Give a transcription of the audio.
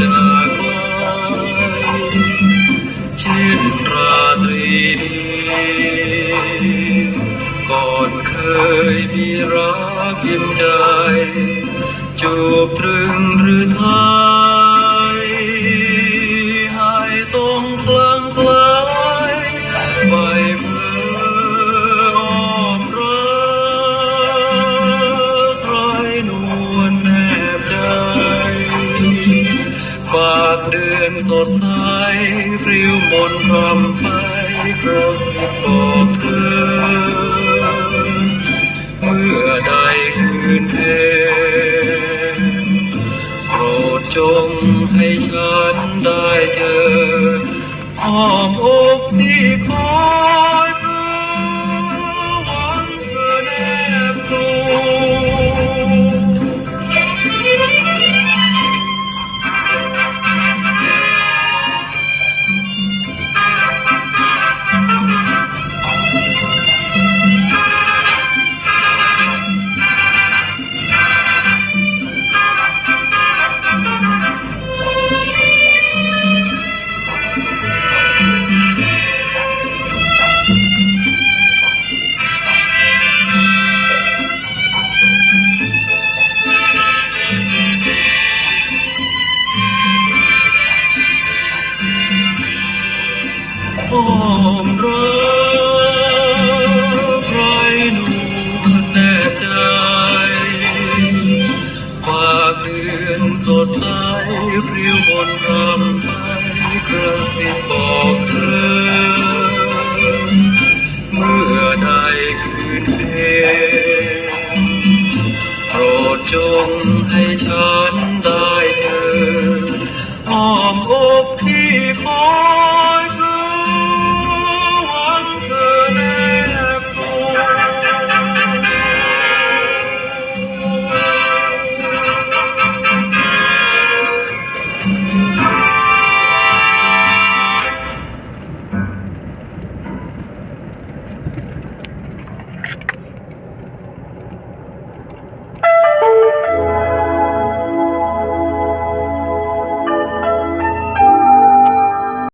จากไปเช่นราตรีนี้ก่อนเคยมีรักยิ้มใจจูบตรึงหรือทา สดใสริ้วมนรำไปกระสิบอกเธอ เมื่อใดคืนเธอโปรดจงให้ฉันได้เจออ้อมอกที่ขอ โอมรักไรนูแน่ใจ ฝากเดือนสดใสเรียวบนรำไปกระสิบบอกเธอเมื่อใดคืนเพโปรดจงให้ฉันได้เธออ้อมอกที่ขอ